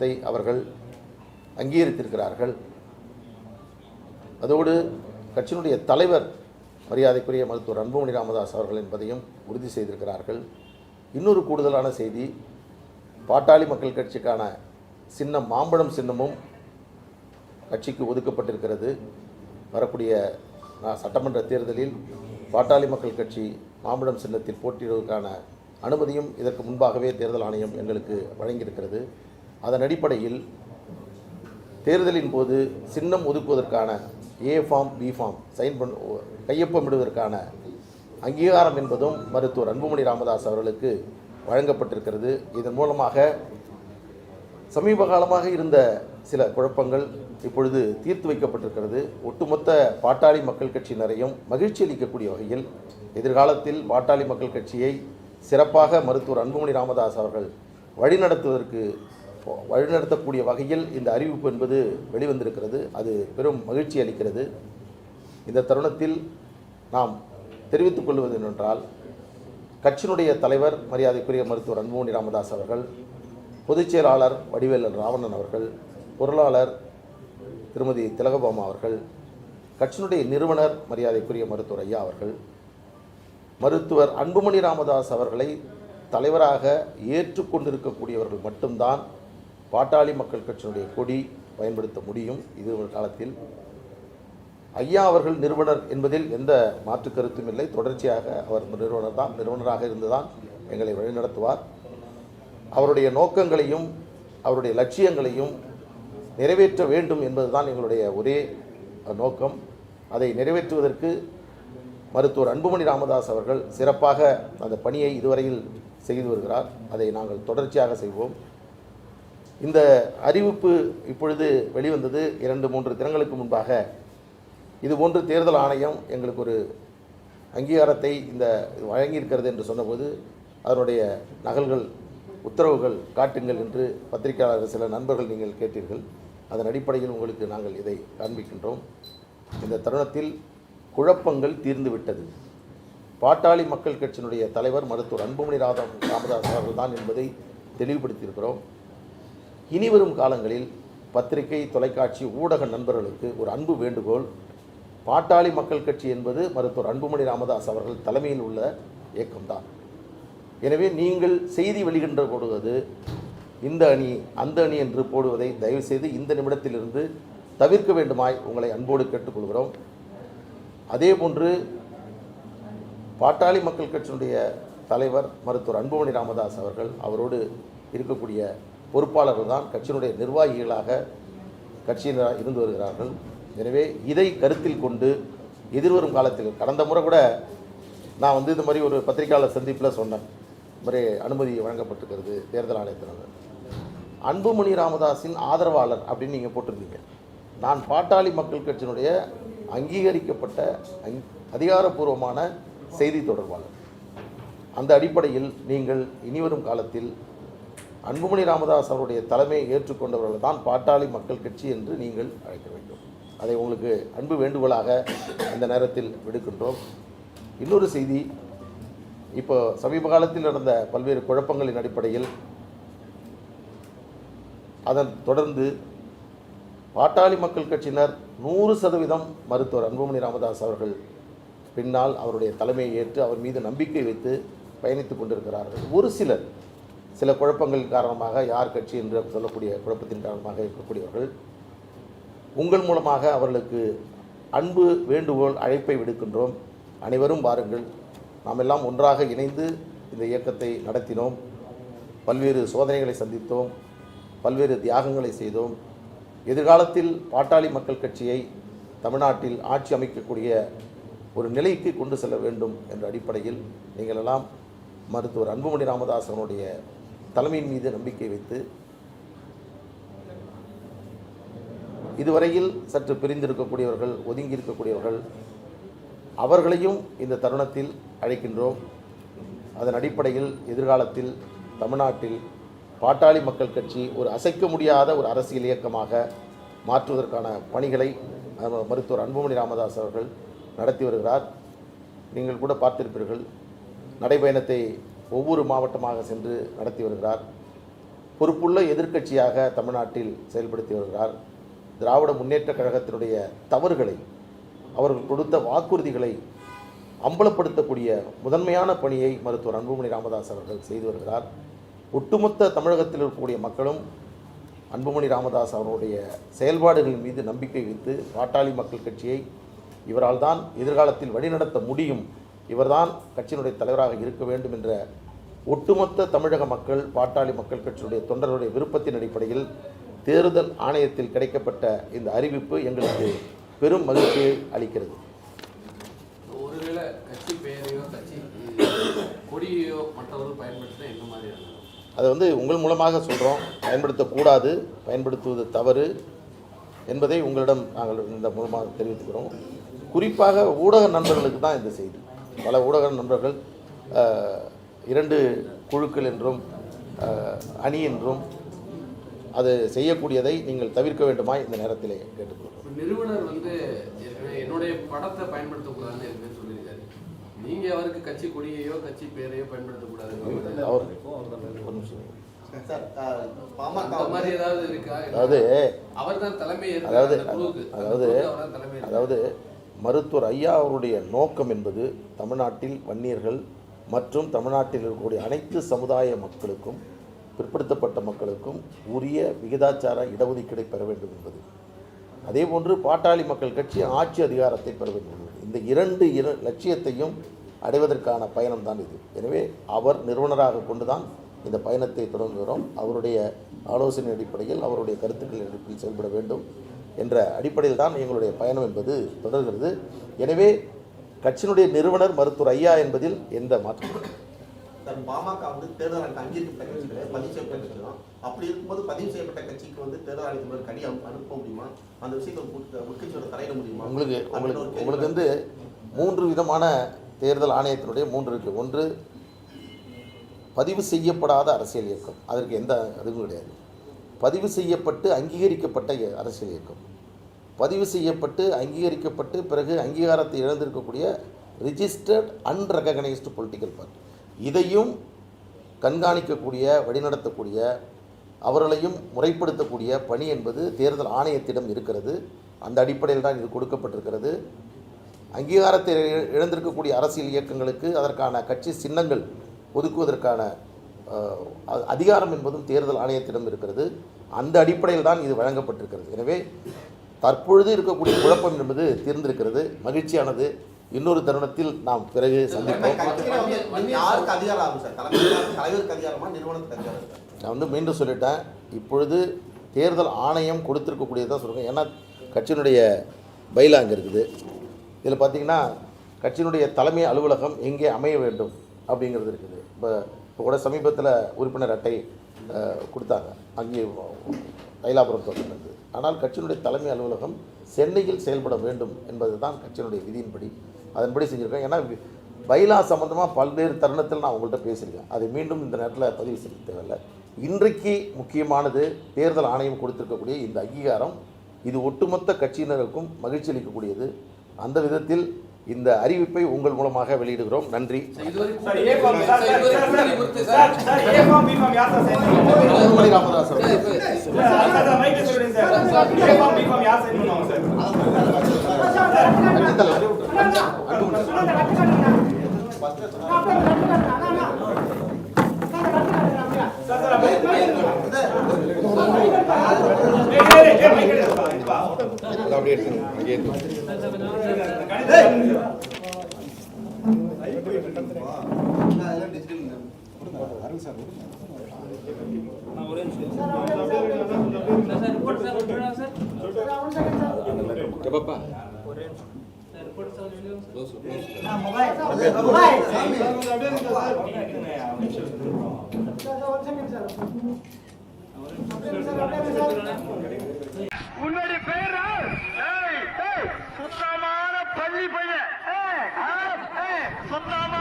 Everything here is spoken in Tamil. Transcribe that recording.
திட்டத்தை அவர்கள் அங்கீகரித்திருக்கிறார்கள். அதோடு கட்சியினுடைய தலைவர் மரியாதைக்குரிய மருத்துவர் அன்புமணி ராமதாஸ் அவர்கள் என்பதையும் உறுதி செய்திருக்கிறார்கள். இன்னொரு கூடுதலான செய்தி பாட்டாளி மக்கள் கட்சிக்கான சின்னம் மாம்பழம் சின்னமும் கட்சிக்கு ஒதுக்கப்பட்டிருக்கிறது. வரக்கூடிய சட்டமன்ற தேர்தலில் பாட்டாளி மக்கள் கட்சி மாம்பழம் சின்னத்தில் போட்டியிடுவதற்கான அனுமதியும் இதற்கு முன்பாகவே தேர்தல் ஆணையம் எங்களுக்கு வழங்கியிருக்கிறது. அதன் அடிப்படையில் தேர்தலின் போது சின்னம் ஒதுக்குவதற்கான A form B form sign பண்ண கையொப்பமிடுவதற்கான அங்கீகாரம் என்பதும் மருத்துவர் அன்புமணி ராமதாஸ் அவர்களுக்கு வழங்கப்பட்டிருக்கிறது. இதன் மூலமாக சமீப காலமாக இருந்த சில குழப்பங்கள் இப்பொழுது தீர்த்து வைக்கப்பட்டிருக்கிறது. ஒட்டுமொத்த பாட்டாளி மக்கள் கட்சியினரையும் மகிழ்ச்சி அளிக்கக்கூடிய வகையில் எதிர்காலத்தில் பாட்டாளி மக்கள் கட்சியை சிறப்பாக மருத்துவர் அன்புமணி ராமதாஸ் அவர்கள் வழிநடத்துவதற்கு வழிநடத்தக்கூடிய வகையில் இந்த அறிவிப்பு என்பது வெளிவந்திருக்கிறது. அது பெரும் மகிழ்ச்சி அளிக்கிறது. இந்த தருணத்தில் நாம் தெரிவித்துக் கொள்வது என்னென்றால் கட்சியினுடைய தலைவர் மரியாதைக்குரிய மருத்துவர் அன்புமணி ராமதாஸ் அவர்கள் பொதுச் செயலாளர் வடிவேலன் ராவணன் அவர்கள் பொருளாளர் திருமதி திலகபாமா அவர்கள் கட்சியினுடைய நிறுவனர் மரியாதைக்குரிய மருத்துவர் ஐயா அவர்கள் மருத்துவர் அன்புமணி ராமதாஸ் அவர்களை தலைவராக ஏற்றுக்கொண்டிருக்கக்கூடியவர்கள் மட்டும்தான் பாட்டாளி மக்கள் கட்சியினுடைய கொடி பயன்படுத்த முடியும். இது ஒரு காலத்தில் ஐயா அவர்கள் நிறுவனர் என்பதில் எந்த மாற்று கருத்தும் இல்லை. தொடர்ச்சியாக அவர் நிறுவனர் தான் நிறுவனராக இருந்துதான் எங்களை வழிநடத்துவார். அவருடைய நோக்கங்களையும் அவருடைய லட்சியங்களையும் நிறைவேற்ற வேண்டும் என்பதுதான் எங்களுடைய ஒரே நோக்கம். அதை நிறைவேற்றுவதற்கு மருத்துவர் அன்புமணி ராமதாஸ் அவர்கள் சிறப்பாக அந்த பணியை இதுவரையில் செய்து வருகிறார். அதை நாங்கள் தொடர்ச்சியாக செய்வோம். இந்த அறிவிப்பு இப்பொழுது வெளிவந்தது இரண்டு மூன்று தினங்களுக்கு முன்பாக. இதுபோன்று தேர்தல் ஆணையம் எங்களுக்கு ஒரு அங்கீகாரத்தை இந்த வழங்கியிருக்கிறது என்று சொன்னபோது அதனுடைய நகல்கள் உத்தரவுகள் காட்டுங்கள் என்று பத்திரிகையாளர்கள் சில நண்பர்கள் நீங்கள் கேட்டீர்கள். அதன் அடிப்படையில் உங்களுக்கு நாங்கள் இதை காண்பிக்கின்றோம். இந்த தருணத்தில் குழப்பங்கள் தீர்ந்துவிட்டது பாட்டாளி மக்கள் கட்சியினுடைய தலைவர் மருத்துவர் அன்புமணி ராதம் ராமதாஸ் அவர்கள் தான் என்பதை தெளிவுபடுத்தியிருக்கிறோம். இனிவரும் காலங்களில் பத்திரிகை தொலைக்காட்சி ஊடக நண்பர்களுக்கு ஒரு அன்பு வேண்டுகோள். பாட்டாளி மக்கள் கட்சி என்பது மருத்துவர் அன்புமணி ராமதாஸ் அவர்கள் தலைமையில் உள்ள இயக்கம்தான். எனவே நீங்கள் செய்தி வெளிகின்ற போடுவது இந்த அணி அந்த அணி என்று போடுவதை தயவுசெய்து இந்த நிமிடத்திலிருந்து தவிர்க்க வேண்டுமாய் உங்களை அன்போடு கேட்டுக்கொள்கிறோம். அதே போன்று பாட்டாளி மக்கள் கட்சியினுடைய தலைவர் மருத்துவர் அன்புமணி ராமதாஸ் அவர்கள் அவரோடு இருக்கக்கூடிய பொறுப்பாளர்கள் தான் கட்சியினுடைய நிர்வாகிகளாக கட்சியினராக இருந்து வருகிறார்கள். எனவே இதை கருத்தில் கொண்டு எதிர்வரும் காலத்தில் கடந்த முறை கூட நான் வந்து இந்த மாதிரி ஒரு பத்திரிகையாளர் சந்திப்பில் சொன்னேன். இந்த மாதிரி அனுமதி வழங்கப்பட்டிருக்கிறது தேர்தல் ஆணையத்தினர் அன்புமணி ராமதாஸின் ஆதரவாளர் அப்படின்னு நீங்கள் போட்டிருந்தீங்க. நான் பாட்டாளி மக்கள் கட்சியினுடைய அங்கீகரிக்கப்பட்ட அங் அதிகாரப்பூர்வமான செய்தி தொடர்பாளர். அந்த அடிப்படையில் நீங்கள் இனிவரும் காலத்தில் அன்புமணி ராமதாஸ் அவருடைய தலைமையை ஏற்றுக்கொண்டவர்கள் தான் பாட்டாளி மக்கள் கட்சி என்று நீங்கள் அழைக்க வேண்டும். அதை உங்களுக்கு அன்பு வேண்டுகோளாக அந்த நேரத்தில் விடுக்கின்றோம். இன்னொரு செய்தி இப்போ சமீப காலத்தில் நடந்த பல்வேறு குழப்பங்களின் அடிப்படையில் அதன் தொடர்ந்து பாட்டாளி மக்கள் கட்சியினர் நூறு சதவீதம் மருத்துவர் அன்புமணி ராமதாஸ் அவர்கள் பின்னால் அவருடைய தலைமையை ஏற்று அவர் மீது நம்பிக்கை வைத்து பயணித்துக் கொண்டிருக்கிறார்கள். ஒரு சிலர் சில குழப்பங்கள் காரணமாக யார் கட்சி என்று சொல்லக்கூடிய குழப்பத்தின் காரணமாக இருக்கக்கூடியவர்கள் உங்கள் மூலமாக அவர்களுக்கு அன்பு வேண்டுகோள் அழைப்பை விடுக்கின்றோம். அனைவரும் வாருங்கள். நாம் எல்லாம் ஒன்றாக இணைந்து இந்த இயக்கத்தை நடத்தினோம். பல்வேறு சோதனைகளை சந்தித்தோம். பல்வேறு தியாகங்களை செய்தோம். எதிர்காலத்தில் பாட்டாளி மக்கள் கட்சியை தமிழ்நாட்டில் ஆட்சி அமைக்கக்கூடிய ஒரு நிலைக்கு கொண்டு செல்ல வேண்டும் என்ற அடிப்படையில் நீங்கள் எல்லாம் மருத்துவர் அன்புமணி ராமதாசனுடைய தலைமையின் மீது நம்பிக்கை வைத்து இதுவரையில் சற்று பிரிந்திருக்கக்கூடியவர்கள் ஒதுங்கி இருக்கக்கூடியவர்கள் அவர்களையும் இந்த தருணத்தில் அழைக்கின்றோம். அதன் அடிப்படையில் எதிர்காலத்தில் தமிழ்நாட்டில் பாட்டாளி மக்கள் கட்சி ஒரு அசைக்க முடியாத ஒரு அரசியல் இயக்கமாக மாற்றுவதற்கான பணிகளை மருத்துவர் அன்புமணி ராமதாஸ் அவர்கள் நடத்தி வருகிறார். நீங்கள் கூட பார்த்திருப்பீர்கள். நடைபயணத்தை ஒவ்வொரு மாவட்டமாக சென்று நடத்தி வருகிறார். பொறுப்புள்ள எதிர்க்கட்சியாக தமிழ்நாட்டில் செயல்படுத்தி வருகிறார். திராவிட முன்னேற்ற கழகத்தினுடைய தவறுகளை அவர்கள் கொடுத்த வாக்குறுதிகளை அம்பலப்படுத்தக்கூடிய முதன்மையான பணியை மருத்துவர் அன்புமணி ராமதாஸ் அவர்கள் செய்து வருகிறார். ஒட்டுமொத்த தமிழகத்தில் இருக்கக்கூடிய மக்களும் அன்புமணி ராமதாஸ் அவருடைய செயல்பாடுகள் மீது நம்பிக்கை வைத்து பாட்டாளி மக்கள் கட்சியை இவரால் தான் எதிர்காலத்தில் வழிநடத்த முடியும் இவர்தான் கட்சியினுடைய தலைவராக இருக்க வேண்டும் என்ற ஒட்டுமொத்த தமிழக மக்கள் பாட்டாளி மக்கள் கட்சியினுடைய தொண்டர்களுடைய விருப்பத்தின் அடிப்படையில் தேர்தல் ஆணையத்தில் கிடைக்கப்பட்ட இந்த அறிவிப்பு எங்களுக்கு பெரும் மகிழ்ச்சியை அளிக்கிறது. ஒருவேளை கட்சி பெயரையோ கட்சி கொடியையோ மற்றவர்கள் பயன்படுத்தினா என்ன மாதிரியான அதை வந்து உங்கள் மூலமாக சொல்கிறோம் பயன்படுத்தக்கூடாது பயன்படுத்துவது தவறு என்பதை உங்களிடம் நாங்கள் இந்த மூலமாக தெரிவித்துக்கிறோம். குறிப்பாக ஊடக நண்பர்களுக்கு தான் இந்த செய்தி. பல ஊடக நண்பர்கள் இரண்டு குழுக்கள் என்றும் அணி என்றும் அது செய்யக்கூடியதை நீங்கள் தவிர்க்க வேண்டுமா இந்த நேரத்திலே கேட்டுக்கொள்கிறோம். நிறுவனர் வந்து என்னுடைய படத்தை பயன்படுத்தக்கூடாதுன்னு ஏற்கனவே சொல்லியிருக்காரு. நீங்க அவருக்கு கட்சி கொடியையோ கட்சி பெயரையோ பயன்படுத்தக்கூடாது அவர் அதாவது அதாவது அதாவது மருத்துவர் ஐயா அவருடைய நோக்கம் என்பது தமிழ்நாட்டில் வன்னியர்கள் மற்றும் தமிழ்நாட்டில் இருக்கக்கூடிய அனைத்து சமுதாய மக்களுக்கும் பிற்படுத்தப்பட்ட மக்களுக்கும் உரிய விகிதாச்சார இடஒதுக்கீடை பெற வேண்டும் என்பது. அதேபோன்று பாட்டாளி மக்கள் கட்சி ஆட்சி அதிகாரத்தை பெற வேண்டும் என்பது. இந்த இரண்டு இரு லட்சியத்தையும் அடைவதற்கான பயணம் தான் இது. எனவே அவர் நிறுவனராக கொண்டுதான் இந்த பயணத்தை தொடங்குகிறோம். அவருடைய ஆலோசனை அடிப்படையில் அவருடைய கருத்துக்களின் அடிப்படையில் செயல்பட வேண்டும். என்ற அடிப்படையில் தான் எங்களுடைய பயணம் என்பது தொடர்கிறது. எனவே கட்சியினுடைய நிறுவனர் மருத்துவர் ஐயா என்பதில் எந்த மாற்றம் பாமக வந்து தேர்தல் அங்கீகரிக்கப்பட்ட கட்சி கிடையாது பதிவு செய்யப்பட்ட கட்சி தான். அப்படி இருக்கும்போது பதிவு செய்யப்பட்ட கட்சிக்கு வந்து தேர்தல் ஆணையத்தின் மேல் கடி அனு- அனுப்ப முடியுமா? அந்த விஷயத்தை உட்க- உட்கட்சியோட தலையிட முடியுமா? உங்களுக்கு உங்களுக்கு உங்களுக்கு வந்து மூன்று விதமான தேர்தல் ஆணையத்தினுடைய மூன்று இருக்குது ஒன்று பதிவு செய்யப்படாத அரசியல் இயக்கம். அதற்கு எந்த இதுவும் கிடையாது. பதிவு செய்யப்பட்டு அங்கீகரிக்கப்பட்ட இய- அரசியல் இயக்கம். பதிவு செய்யப்பட்டு அங்கீகரிக்கப்பட்டு பிறகு அங்கீகாரத்தை இழந்திருக்கக்கூடிய ரிஜிஸ்டர்ட் அன்ரெகனைஸ்டு பொலிட்டிக்கல் பார்ட்டி இதையும் கண்காணிக்கக்கூடிய வழிநடத்தக்கூடிய அவர்களையும் முறைப்படுத்தக்கூடிய பணி என்பது தேர்தல் ஆணையத்திடம் இருக்கிறது. அந்த அடிப்படையில் தான் இது கொடுக்கப்பட்டிருக்கிறது. அங்கீகாரத்தை இழந்திருக்கக்கூடிய அரசியல் இயக்கங்களுக்கு அதற்கான கட்சி சின்னங்கள் ஒதுக்குவதற்கான அதிகாரம் என்பதும் தேர்தல் ஆணையத்திடம் இருக்கிறது. அந்த அடிப்படையில் தான் இது வழங்கப்பட்டிருக்கிறது. எனவே தற்பொழுது இருக்கக்கூடிய குழப்பம் என்பது தீர்ந்திருக்கிறது. மகிழ்ச்சியானது. இன்னொரு தருணத்தில் நாம் பிறகு சந்திப்போம்? நான் வந்து மீண்டும் சொல்லிட்டேன். இப்பொழுது தேர்தல் ஆணையம் கொடுத்துருக்கக்கூடியது தான் சொல்கிறேன் ஏன்னா கட்சியினுடைய பைலா அங்கே இருக்குது. இதில் பார்த்தீங்கன்னா கட்சியினுடைய தலைமை அலுவலகம் எங்கே அமைய வேண்டும் அப்படிங்கிறது இருக்குது. இப்போ இப்போ கூட சமீபத்தில் உறுப்பினர் அட்டை கொடுத்தாங்க. அங்கே தைலாபுரம் தோட்டத்திலிருந்து. ஆனால் கட்சியினுடைய தலைமை அலுவலகம் சென்னையில் செயல்பட வேண்டும் என்பது தான் கட்சியினுடைய விதியின்படி அதன்படி செஞ்சுருக்கேன் ஏன்னா பைலா சம்மந்தமாக பல்வேறு தருணத்தில் நான் உங்கள்கிட்ட பேசியிருக்கேன். அதை மீண்டும் இந்த நேரத்தில் பதிவு செய்ய தேவையில்லை. இன்றைக்கு முக்கியமானது தேர்தல் ஆணையம் கொடுத்திருக்கக்கூடிய இந்த அங்கீகாரம். இது ஒட்டுமொத்த கட்சியினருக்கும் மகிழ்ச்சி அளிக்கக்கூடியது. அந்த விதத்தில் இந்த அறிவிப்பை உங்கள் மூலமாக வெளியிடுகிறோம் நன்றி அப்படியே உன்னுடைய பேரா? சுத்தமா பள்ளி பையன் சொந்தமா